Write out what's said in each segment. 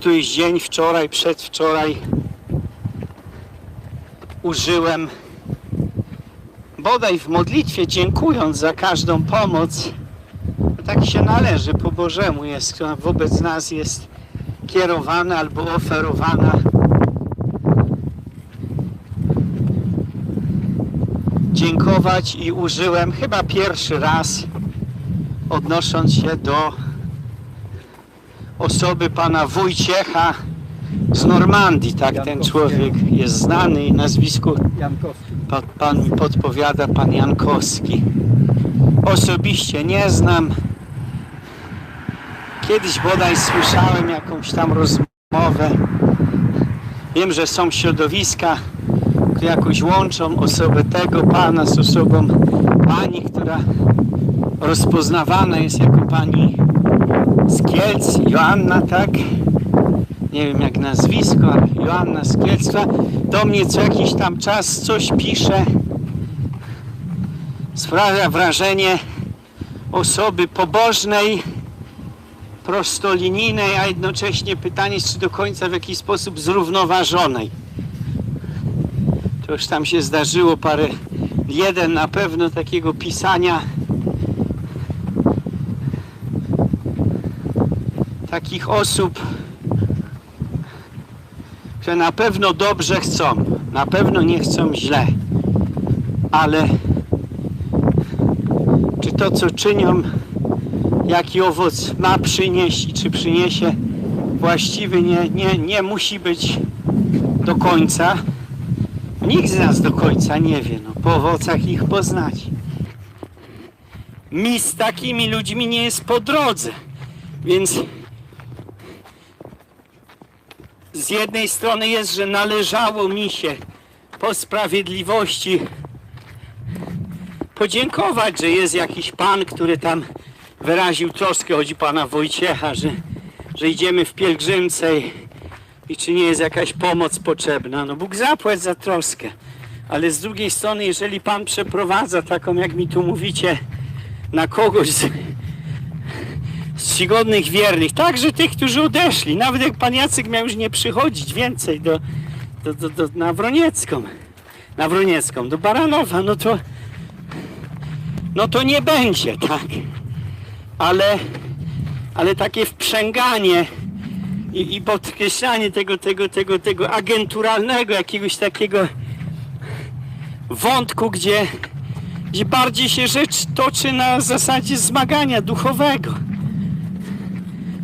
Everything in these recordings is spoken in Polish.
któryś dzień, wczoraj, przedwczoraj użyłem bodaj w modlitwie, dziękując za każdą pomoc, tak się należy po Bożemu jest, która wobec nas jest kierowana albo oferowana. Dziękować i użyłem chyba pierwszy raz, odnosząc się do osoby pana Wojciecha z Normandii, tak ten człowiek jest znany i nazwisko. Pan, pan mi podpowiada, pan Jankowski. Osobiście nie znam. Kiedyś bodaj słyszałem jakąś tam rozmowę. Wiem, że są środowiska, które jakoś łączą osobę tego pana z osobą pani, która rozpoznawana jest jako pani z Kielc, Joanna, tak? nie wiem jak nazwisko, Joanna Skielska do mnie co jakiś tam czas coś pisze. Sprawia wrażenie osoby pobożnej, prostolinijnej, a jednocześnie pytanie, czy do końca w jakiś sposób zrównoważonej. To już tam się zdarzyło parę, jeden na pewno takiego pisania takich osób, które na pewno dobrze chcą, na pewno nie chcą źle, ale czy to, co czynią, jaki owoc ma przynieść i czy przyniesie właściwy, nie, nie, nie musi być do końca. Nikt z nas do końca nie wie, no, po owocach ich poznać. Mi z takimi ludźmi nie jest po drodze, więc z jednej strony jest, że należało mi się po sprawiedliwości podziękować, że jest jakiś pan, który tam wyraził troskę, chodzi pana Wojciecha, że, że idziemy w pielgrzymce i, i czy nie jest jakaś pomoc potrzebna. No Bóg zapłać za troskę. Ale z drugiej strony, jeżeli pan przeprowadza taką, jak mi tu mówicie, na kogoś z, z czcigodnych wiernych, także tych, którzy odeszli. Nawet jak pan Jacek miał już nie przychodzić więcej do, do, do, do, na Wroniecką, na Wroniecką, do Baranowa, no to no to nie będzie, tak. Ale, ale takie wprzęganie i, i podkreślanie tego, tego, tego, tego agenturalnego jakiegoś takiego wątku, gdzie, gdzie bardziej się rzecz toczy na zasadzie zmagania duchowego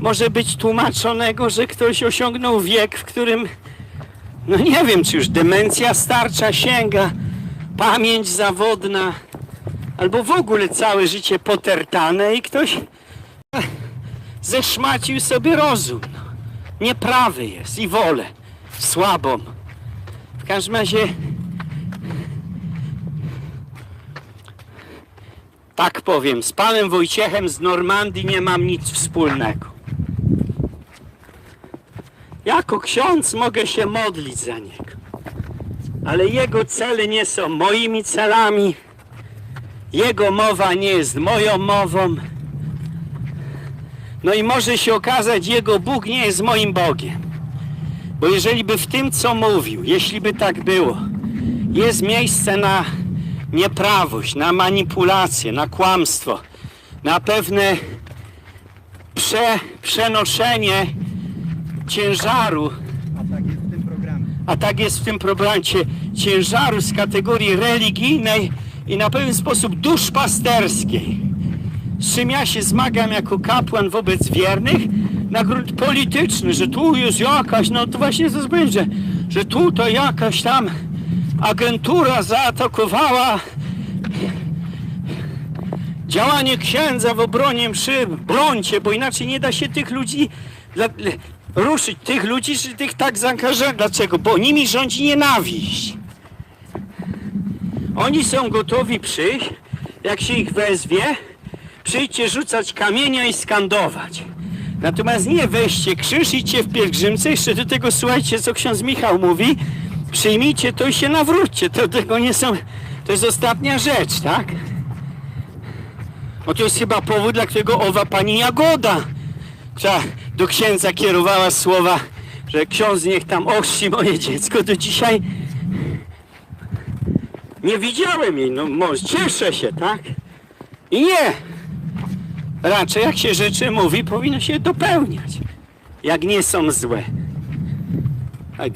może być tłumaczonego, że ktoś osiągnął wiek, w którym, no nie wiem, czy już demencja starcza sięga, pamięć zawodna, albo w ogóle całe życie potertane i ktoś eh, zeszmacił sobie rozum. No. Nieprawy jest i wolę słabą. W każdym razie tak powiem, z panem Wojciechem z Normandii nie mam nic wspólnego. Jako ksiądz mogę się modlić za niego, ale jego cele nie są moimi celami, jego mowa nie jest moją mową. No i może się okazać, jego Bóg nie jest moim Bogiem. Bo jeżeli by w tym, co mówił, jeśli by tak było, jest miejsce na nieprawość, na manipulację, na kłamstwo, na pewne prze, przenoszenie ciężaru, A tak jest w tym programie. a tak jest w tym programie, ciężaru z kategorii religijnej i na pewien sposób duszpasterskiej, z czym ja się zmagam jako kapłan wobec wiernych, na grunt polityczny, że tu jest jakaś, no to właśnie to będzie, że tu to jakaś tam agentura zaatakowała działanie księdza w obronie mszy, brońcie, bo inaczej nie da się tych ludzi dla, ruszyć, tych ludzi, czy tych tak zaangażowanych. Dlaczego? Bo nimi rządzi nienawiść. Oni są gotowi przyjść, jak się ich wezwie, przyjdźcie rzucać kamienia i skandować. Natomiast nie weźcie krzyż, idźcie w pielgrzymce, jeszcze do tego słuchajcie, co ksiądz Michał mówi, przyjmijcie to i się nawróćcie. To tego nie są, to jest ostatnia rzecz, tak? No to jest chyba powód, dla którego owa pani Jagoda, która do księdza kierowała słowa, że ksiądz niech tam ochrzci moje dziecko, do dzisiaj nie widziałem jej. No może cieszę się, tak? I nie. Raczej jak się rzeczy mówi, powinno się dopełniać. Jak nie są złe.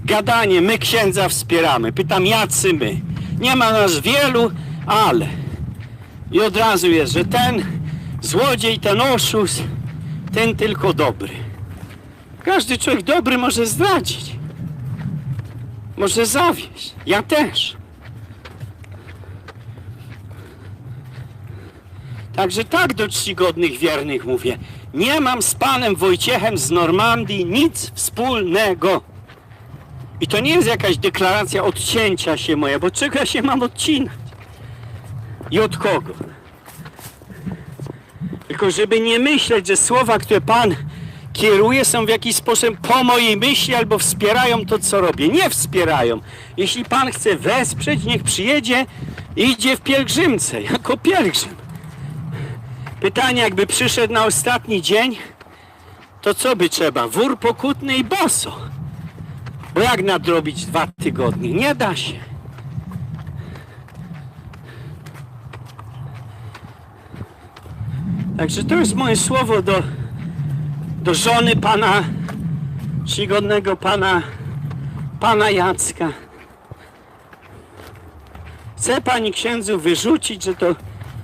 Gadanie, my księdza wspieramy. Pytam, jacy my? Nie ma nas wielu, ale. I od razu jest, że ten złodziej, ten oszust, ten tylko dobry. Każdy człowiek dobry może zdradzić. Może zawieść. Ja też. Także tak do czcigodnych wiernych mówię. Nie mam z panem Wojciechem z Normandii nic wspólnego. I to nie jest jakaś deklaracja odcięcia się moja, bo czego ja się mam odcinać? I od kogo? Tylko żeby nie myśleć, że słowa, które Pan kieruje są w jakiś sposób po mojej myśli albo wspierają to, co robię. Nie wspierają. Jeśli Pan chce wesprzeć, niech przyjedzie i idzie w pielgrzymce, jako pielgrzym. Pytanie, jakby przyszedł na ostatni dzień, to co by trzeba? Wór pokutny i boso. Bo jak nadrobić dwa tygodnie? Nie da się. Także to jest moje słowo do, do żony pana, czcigodnego pana, pana Jacka. Chce pani księdzu wyrzucić, że to,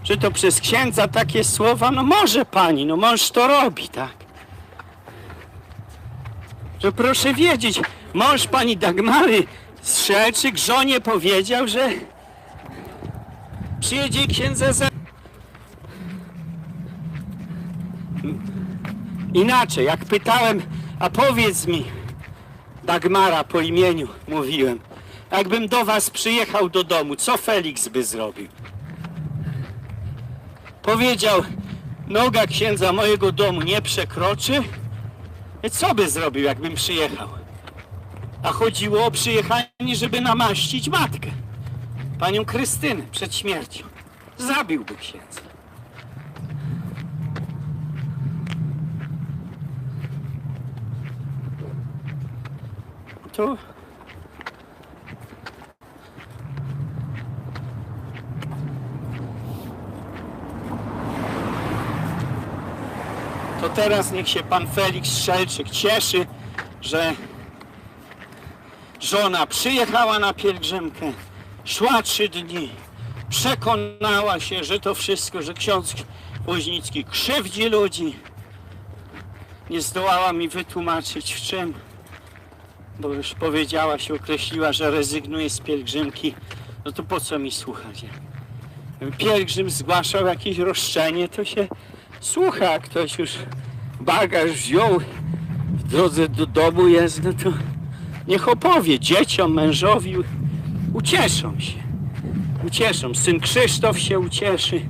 że to przez księdza takie słowa? No może pani, no mąż to robi, tak. Że proszę wiedzieć, mąż pani Dagmary Strzelczyk żonie powiedział, że przyjedzie księdza za... Inaczej, jak pytałem, a powiedz mi, Dagmara po imieniu mówiłem, jakbym do was przyjechał do domu, co Felix by zrobił? Powiedział, noga księdza mojego domu nie przekroczy, co by zrobił, jakbym przyjechał? A chodziło o przyjechanie, żeby namaścić matkę, panią Krystynę przed śmiercią. Zabiłby księdza. To teraz niech się pan Felix Szelczyk cieszy, że żona przyjechała na pielgrzymkę, szła trzy dni, przekonała się, że to wszystko, że ksiądz Woźnicki krzywdzi ludzi. Nie zdołała mi wytłumaczyć w czym, bo już powiedziała się, określiła, że rezygnuje z pielgrzymki. No to po co mi słuchać? Pielgrzym zgłaszał jakieś roszczenie, to się słucha, ktoś już bagaż wziął, w drodze do domu jest, no to niech opowie dzieciom, mężowi, ucieszą się. Ucieszą. Syn Krzysztof się ucieszy.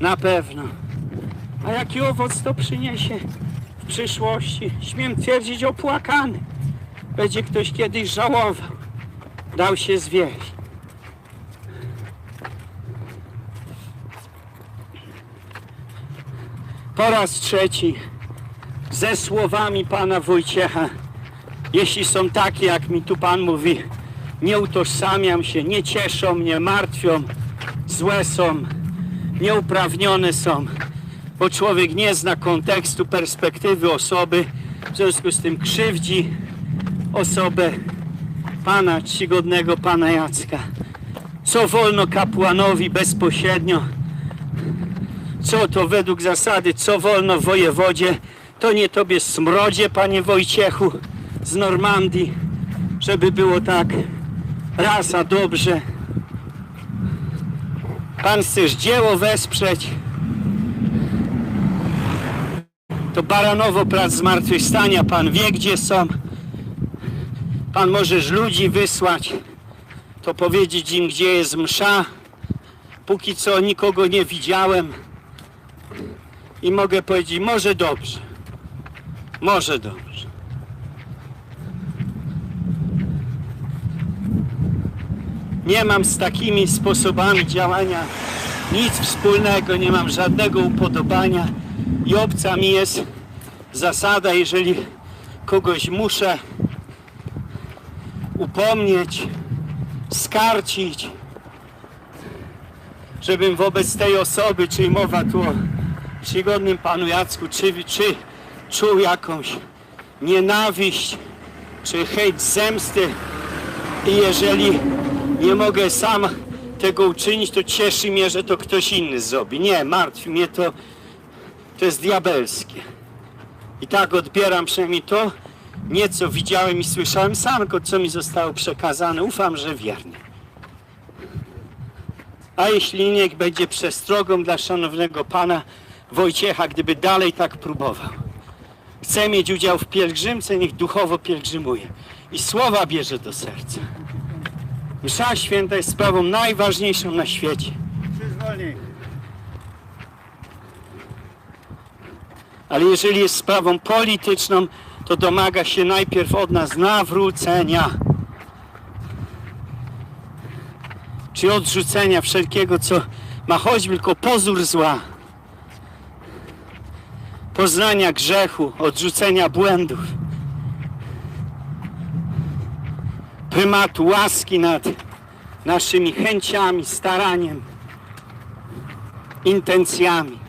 Na pewno. A jaki owoc to przyniesie przyszłości? Śmiem twierdzić opłakany. Będzie ktoś kiedyś żałował. Dał się zwieść. Po raz trzeci ze słowami pana Wojciecha, jeśli są takie, jak mi tu pan mówi, nie utożsamiam się, nie cieszą mnie, martwią, złe są, nieuprawnione są, bo człowiek nie zna kontekstu, perspektywy osoby, w związku z tym krzywdzi osobę pana czcigodnego, pana Jacka. Co wolno kapłanowi bezpośrednio, co to według zasady, co wolno wojewodzie, to nie tobie smrodzie, panie Wojciechu z Normandii, żeby było tak raz a dobrze. Pan chcesz dzieło wesprzeć, to Baranowo prac zmartwychwstania, Pan wie gdzie są. Pan możesz ludzi wysłać, to powiedzieć im gdzie jest msza. Póki co nikogo nie widziałem i mogę powiedzieć, może dobrze, może dobrze. Nie mam z takimi sposobami działania nic wspólnego, nie mam żadnego upodobania i obca mi jest zasada, jeżeli kogoś muszę upomnieć, skarcić, żebym wobec tej osoby, czyli mowa tu o czcigodnym panu Jacku, czy, czy czuł jakąś nienawiść, czy hejt zemsty i jeżeli nie mogę sam tego uczynić, to cieszy mnie, że to ktoś inny zrobi. Nie, martwi mnie to, to jest diabelskie. I tak odbieram przynajmniej to, nieco widziałem i słyszałem sam, co mi zostało przekazane. Ufam, że wiernie. A jeśli niech będzie przestrogą dla szanownego pana Wojciecha, gdyby dalej tak próbował. Chce mieć udział w pielgrzymce, niech duchowo pielgrzymuje. I słowa bierze do serca. Msza święta jest sprawą najważniejszą na świecie. Trzy Ale jeżeli jest sprawą polityczną, to domaga się najpierw od nas nawrócenia. Czy odrzucenia wszelkiego, co ma choćby tylko pozór zła. Poznania grzechu, odrzucenia błędów. Prymatu łaski nad naszymi chęciami, staraniem, intencjami.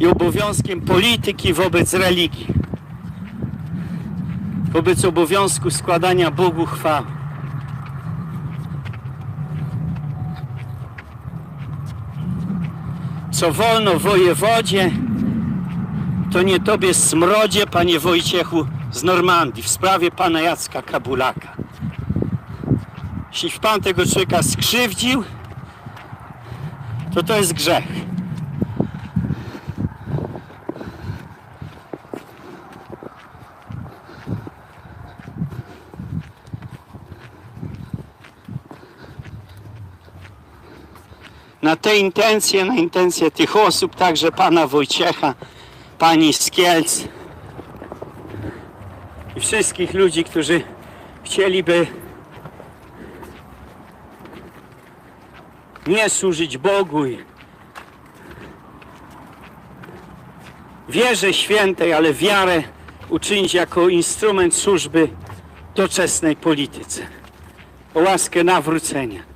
I obowiązkiem polityki wobec religii, wobec obowiązku składania Bogu chwały. Co wolno wojewodzie, to nie tobie smrodzie, panie Wojciechu z Normandii, w sprawie pana Jacka Kabulaka. Jeśli pan tego człowieka skrzywdził, to to jest grzech. Na te intencje, na intencje tych osób, także pana Wojciecha, pani z Kielc i wszystkich ludzi, którzy chcieliby nie służyć Bogu i wierze świętej, ale wiarę uczynić jako instrument służby doczesnej polityce. O łaskę nawrócenia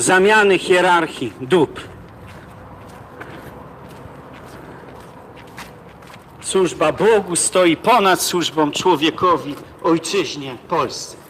zamiany hierarchii dóbr. Służba Bogu stoi ponad służbą człowiekowi, ojczyźnie, Polsce.